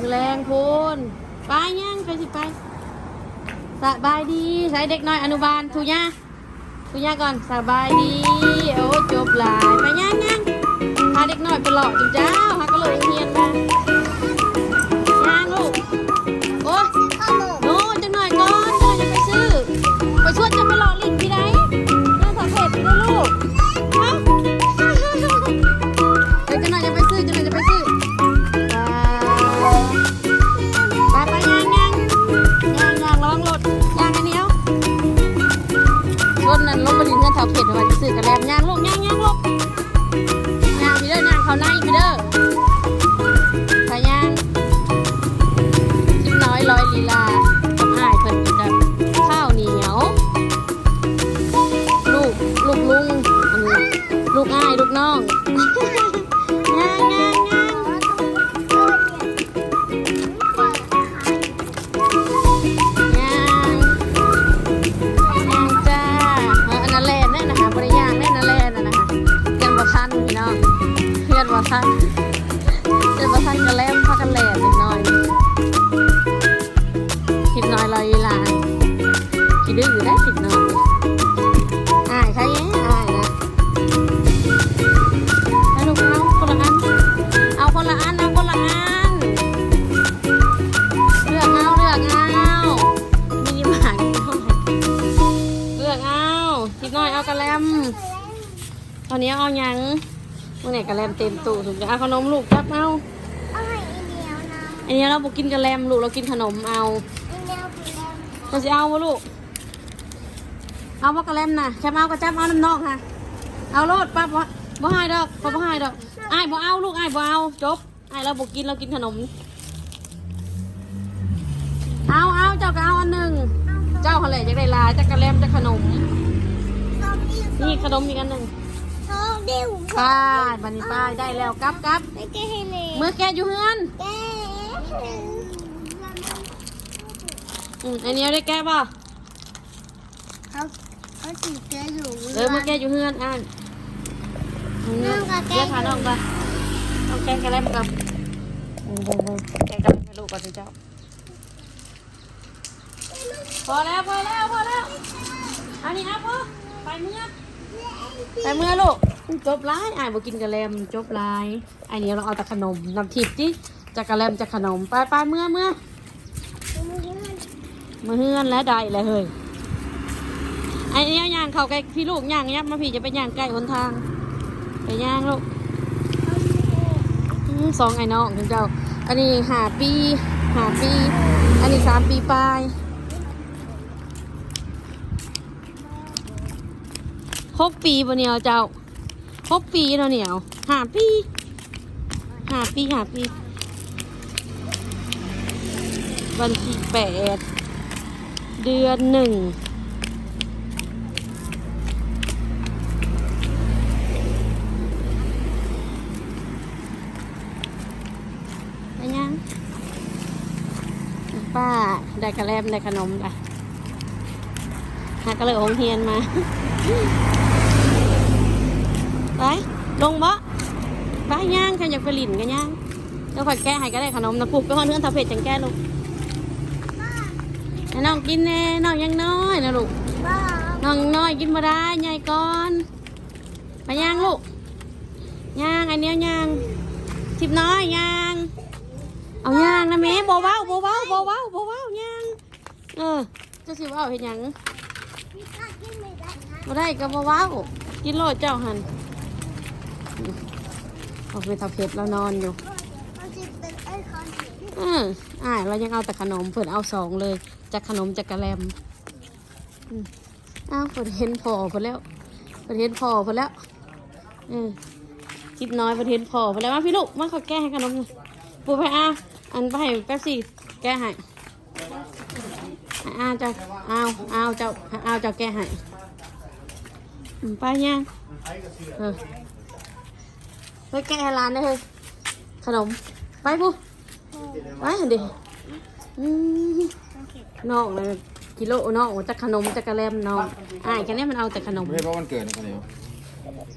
มือแรงพูนไปยังไปสิไปสบายดีใส่เด็กน้อยอนุบาลทุย่าทุย่าก่อนสบายดีโอ้จบหลายไปยังยังพาเด็กน้อยไปหลอกจุเจ้าพาก็หลกเฮียนไป คิดดื้อได้คิดน้อยอาใช่ไอานะแล้วลูกเอาคนละอัน เอาคนละอัน เอาคนละอัน เลือกเอาเลือกเอามินิมาร์ทเลือกเอาคิดน้อยเอากระแลมตอนนี้เอาหยังเมื่อไหร่กระแลมเต็มตู้ถูกจะเอาขนมลูกจับเอาเอาให้อีเดียวนะอันนี้เราบอกกินกระแลมลูกเรากินขนมเอาอีเดียวกินแล้วเราจะเอาวะลูก เอาว่ากระเล่มนะแค่เอากระจับเอาน้ำนอกค่ะ เอาโลดปั๊บวะบ่ให้ดอกบ่บ่ให้ดอกไอ้บ่เอาลูกไอ้บ่เอาจบไอ้เราบอกกินเรากินขนม เอาเอาเจ้าก็เอาอันหนึ่งเจ้าอะไรจะได้ลายจะกระเล่มจะขนม นี่ขนมอีกอันหนึ่งป้ายบันนี้ป้ายได้แล้วกลับกลับเมื่อแกอยู่เฮือนอืมอันนี้ได้แก้ป่ะเขา เขาจีบแกอยู่เออเมื่อแกอยู่เฮือนอ่านเดี๋ยวพาน้องไปเอาแกงกระเล่มกับอืมๆๆแกงกระเล่มให้ลูกก่อนสิเจ้าพอแล้วพอแล้วพอแล้วอันนี้อะพ่อไปเมื่อไปเมื่อลูกจบร้ายอ่านบอกกินกระแลมจบร้ายอันนี้เราเอาแต่ขนมน้ำทิพย์ดิจากกระแลมจากขนมไปไปเมื่อเมื่อมาเฮือนแล้วได้เลยเฮ้ย ไอันนี้เอาย่างเขาใกล้พี่ลูกย่างยับมาพี่จะไปย่างใกล้หนทาง ไปย่างลูกสองไอ้น้องคุณเจ้า อันนี้หาปีหาปี อันนี้สามปีปลายหกปีปะเนี่ยเจ้าหกปีเนาะเนี่ยหาปีหาปีหาปีวันที่แปดเดือนหนึ่งไปยังป้า ได้กระแลมได้ขนมละหากระเลยองเฮียนมา ไป ลงบ่ไปย่างกันอยากไปหลินกันย่างแล้วค่อยแก้ให้ก็ได้ขนมนะปลูกไปห้องเนื้อทาเผ็ดจังแก้ลูกน้องกินแน่น้องยังน้อยนะลูกน้องน้อยกินมาได้ใหญ่ก่อนไปย่างลูกย่างอันเนี้ยย่างทิบน้อยย่าง เอาย่างนะแม่บ่เว้าบ่เว้าบ่เว้าบ่เว้าย่าง เออจะสิเว้าเห็นหยังพี่ข้ากินไม่ได้นะบ่ได้ก็บ่เว้ากินโลดเจ้าหันออกไปทาเผ็ดแล้วนอนอยู่เขาจะเป็นไอ้คนที่อืมอ่าเรายังเอาแต่ขนมเพิ่นเอาสองเลยจากขนมจากกะแลมอืมอ้าวเพิ่นเห็นพอเพิ่นแล้วเพิ่นเห็นพอเพิ่นแล้วอืมคิดน้อยเพิ่นเห็นพอเพิ่นแล้วมาพี่ลูกมาขอแก้ให้ขนมหน่อยปูไปอะอันไปให้แป๊บซี่แก้ให้ อ้าวเจ้าอ้าวอ้าวเจ้าอ้าวเจ้าแก้ให้อืมไปยังเออไปแก้ให้ร้านได้เลยขนม ไปปูไปดิอืมน้องเลยกิโลน้องจะขนมจะกระแลมน้องอ้ายแค่นี้มันเอาแต่ขนมไม่ใช่เพราะวันเกิดนะคนเดียว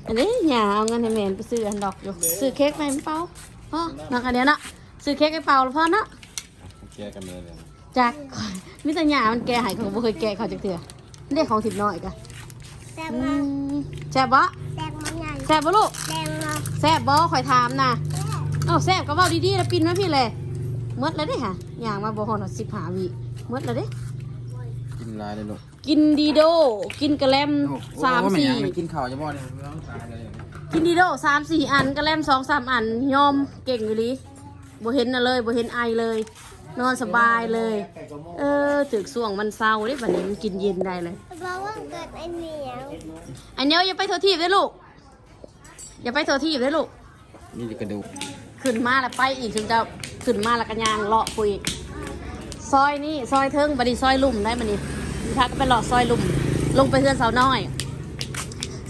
อันนี้อย่าเอาเงินให้แมนไปซื้ออันดอกอยู่ซื้อเค้กไปมันเปล่าพ่อนักอันเดียวนะซื้อเค้กไอ้เปล่าแล้วพ่อเนาะแก้กันเลยเลย จากมิตรหยามันแกะใหายเขาบ่เคยแกะเขาจากเถื่อนี่ได้ของถิบน้อยกะแซ่บอืมากมแซ่บบ่แซ่บมันใหญ่แซ่บบ่ลูกแซ่บมากแซ่บบ่คอยถามนะเอ้าแซ่บก็เว้าดีๆแล้วปินมาพี่เลยหมดแล้วเด้ค่ะย่างมาบ่ฮอดสิบหาวิหมดแล้วเด้กินลายเลยลูกกินดีโด กินกระแลมสามสี่กินข้าวจะบ่เนี่ยไม่ต้องตายเลยกินดีโดสามสี่อันกระแลมสองสามอันยอมเก่งอยู่ดิบ่เห็นน่ะเลยบ่เห็นไอเลย นอนสบายเลย เออถึกส่วงมันเศร้าเด้บัดนี้มันกินเย็นได้เลย เพราะว่าเกิดไอ้เหนียวอันเนี้ยอย่าไปโทษทีบได้อลูก อย่าไปโทษทีบได้อลูก นี่กระดูกขึ้นมาแล้วไปอีกถึงจะขึ้นมาแล้วก็ยางเลาะปุยซอยนี่ซอยเทิงบัดนี้ซอยลุ่มได้บัดนี้มีทักก็ไปเลาะซอยลุ่ม ลงไปเฮือนสาวน้อย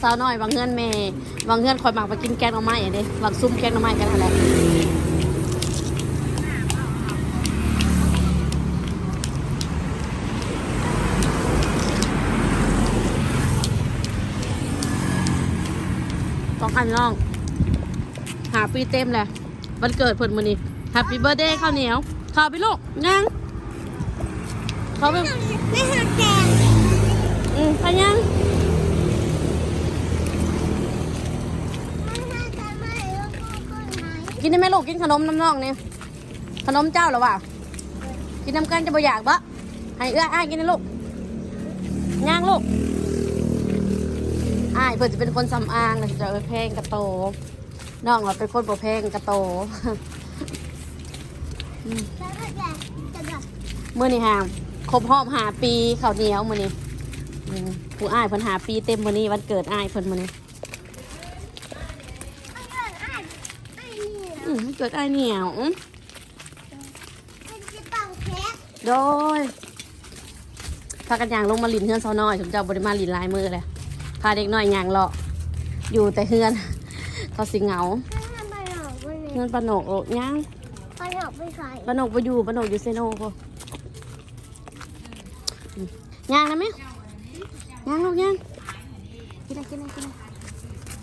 สาวน้อยบางเฮือนแม่บางเฮือนคอยมักไปกินแกงหน่อไม้อย่างนี้บางซุ่มแกงหน่อไม้กันอะไร ต้องอันน้องหาปีเต็มแหละวันเกิดเพิ่นมื้อนี้ Happy Birthday ข้าวเหนียวข้าวไปลูกยังเขาไปไม่หักแกงอืมไปยังไม่หักแต่ไม่รู้ก็ไหนกินได้ไหมลูกกินขนมน้ำน้องเนี่ยขนมเจ้าหรอวะกินน้ำกันจะบ่อยากบะให้เอื้ออ้ายกินนะลูกย่างลูก เพิ่นจะเป็นคนสำอางนะจะเอาไปแพงกระโตน้องเราเป็นคนบ่แพงกระโตแล้วก็แกงจะแบบมื่อนี้ฮะครบรอบหาปีข้าวเหนียวมื่อนี้ผู้อ้ายเพิ่นหาปีเต็มมื่อนี้วันเกิดอ้ายเพิ่นมื่อนี้เกิดไอ้เหนียวอืมวันเกิดอ้ายเหนียวโดยพากันยางลงมาลินเฮือนเซาน้อยผมจะเอาบริมาลินลายมือเลย พาเด็กน้อยยางเลาะอยู่แต่เฮือนเขาสิเหงาถ้าทำไปหลอกไปเลยเฮือนปานกโอ้ย่างไปหลอกไปใส่ปานกไปอยู่ปานกอยู่เซโนโคอืมย่างนะแม่ย่างลูกย่างกินอะไรกินอะไรกินอะไร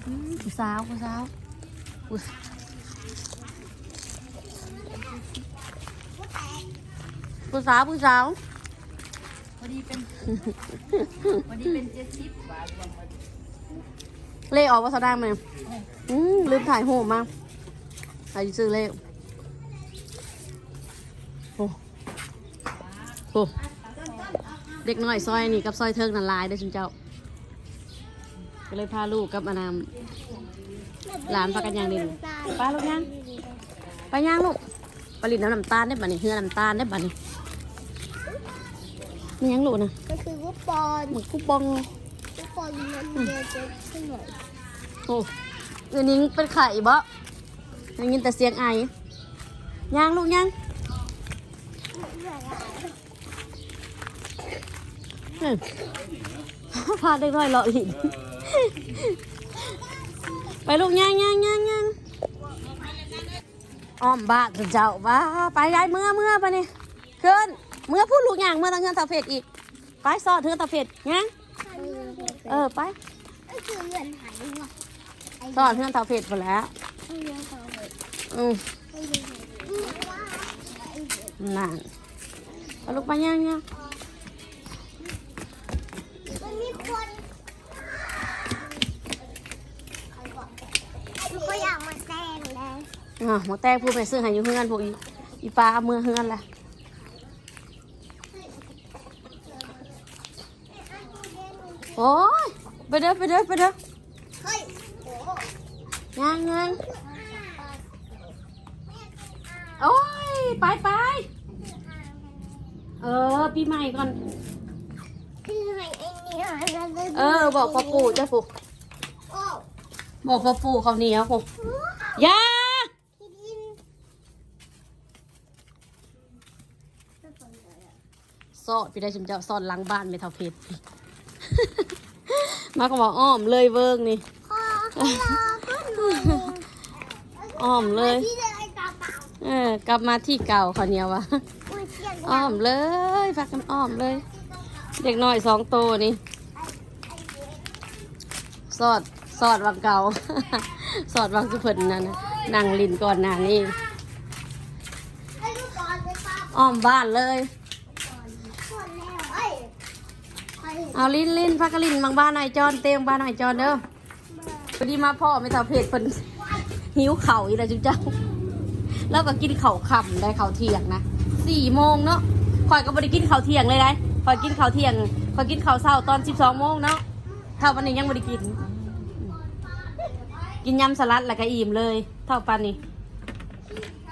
อืมผู้สาวผู้สาวผู้สาวผู้สาวผู้สาววันนี้เป็นวันนี้เป็นเจ็ดสิบ เล่ออกว่าสดางไหมอืมลืมถ่ายโหมมาถ่ายซื้อเล่โอ้โหเด็กน้อยซอยนี่กับซอยเทิงนันลายได้อชุนเจ้า ก็เลยพาลูกกับอานามหลานพากันย่างดินไปลูกย่างไปย่างลูกไปลินน้ำน้ำตาลได้บ่นี่เฮือน้ำตาลได้บ่นี่นี่ยังลูกนะก็คือว่าปอนหมึกกุปองว่าปอนมันเดียวจะขึ้นหน่อย โอ้ยนี้เป็นไข่บ่ได้ยินแต่เสียงไอยังลูกยังพาเด็กน้อยเลาะหิน ไปลูกยังยังยังยังอ้อมบ้านเจ้าว้าไปได้เมื่อเมื่อไปนี่ขึ้นเมื่อพูดลูกยังเมื่อทางเงินตาเฟดอีก ไปซอดเทือตาเฟดยัง เออไปก็คือเงินหายว่ะซอดเทือนตาเฟดหมดแล้วไม่เยอะเขาเลยอืมไม่เยอะเขาเลยนั่นเอาลูกไปยังยังมันมีคนลูกก็อยากมาแต่งเลยอะหมอแตงพูดไปซื้อให้อยู่เฮือนพวกอีอีปลาเอามือเฮือนแหละโอ้ย ไปเด้อไปเด้อไปเด้อเฮ้ยโอ้โหยังยังโอ้ยไปไปเออปีใหม่ก่อน คือให้ไอ้เนี่ยแล้วก็เออ บอกพ่อปู่เจ้าปู่โอ้บอกพ่อปู่เขาวเหนียวปู่อยาที่ดินซอดพี่ได้ชิมเจ้าซอดหล้างบ้านไม่เท่าเพชร มาก็บอกอ้อมเลยเวิร์กนี่อ้อมเลยเดินไอ้กระเป๋าเอกลับมาที่เก่าเขาเนียววะอ้อมเลยพักกันอ้อมเลย เด็กน้อยสองโตนี่สอดสอดวังเก่าสอดวังสุพรรณนั่นนั่งลินก่อนหน้านี่อ้อมบ้านเลย หมดแล้วเอ้ยไป เอาลิ้นลิ้นพักกะลิ้นบางบ้านหน่อยจอนเตียงบ้านหน่อยจอนเด้อพอดีมาพ่อไม่ทำเพจเพิ่นหิวเข่าวอีแล้วจุ๊เจ้า แล้วก็กินเข่าวค่ำได้เข่าวเที่ยงนะสี่โมงเนาะคอยก็บ่ได้กินข้าวเที่ยงเลยได้คอยกินข้าวเที่ยงคอยกินข้าวเช้าตอนสิบสองโมงเนาะเท่าวันนี้ยังบ่ได้กิน กินยำสลัดแล้วก็อิ่มเลย เท่าปันนี้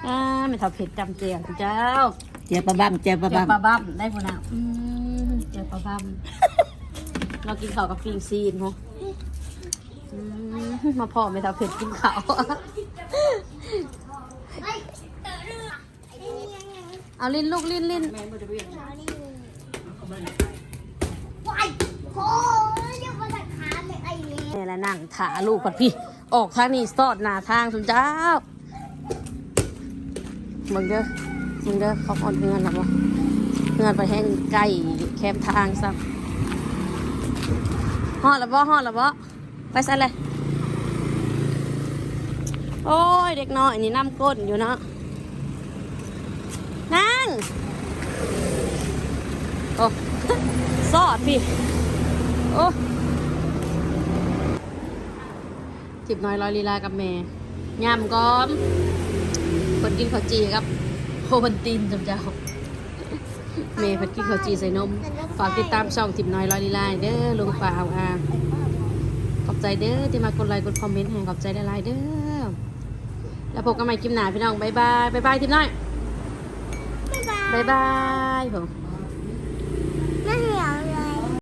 อ่าไม่เท่าเผ็ดจำเจียงเจ้าเจียปลาบ้ามเจียปลาเจอบ้ามปลาบั้มได้พุ่นอะอืมเจอปลาบั้ม เรากินข้าวกับฟิงซีนโหอืมมาพ่อไม่ท่าเผ็ดกินข้าว เอาลิ้นลูกลิ้นลิ้นเอานี่ว้ายโอ้ยเรียกว่าจะขาดเลยไอ้นี่นี่แหละนั่งถาลูกก่อนพี่ ออกทางนี้สอดหน้าทางสุนเจ้ามึงเด้อมึงเด้อเขาอ่อนเงินหรอวะเงินไปแห้งไก่แคมทางซ้ำ ห่อดหรอบ่ห่อดหรอบ่ไปใส่เลยโอ้ย เด็กน้อยนี่น้ำก้นอยู่เนาะนั่งโอ้สอดพี่โอ้จิบน้อยลอยลีลากับแม่ยำก้อมคนกินข้าวจีกับโคบันตินจำเจ้า เมย์พัดกินข้าวจีใส่นม ฝากติดตามช่องจิบน้อยลอยลีลายเด้อลุงป่าเอาอาขอบใจเด้อที่มากดไลค์กดคอมเมนต์ให้ขอบใจได้หลายเด้อแล้วพบกันใหม่คลิปหน้าพี่น้องบ๊ายบายบ๊ายบายทีมน้อยบายบายบ๊ายบายผม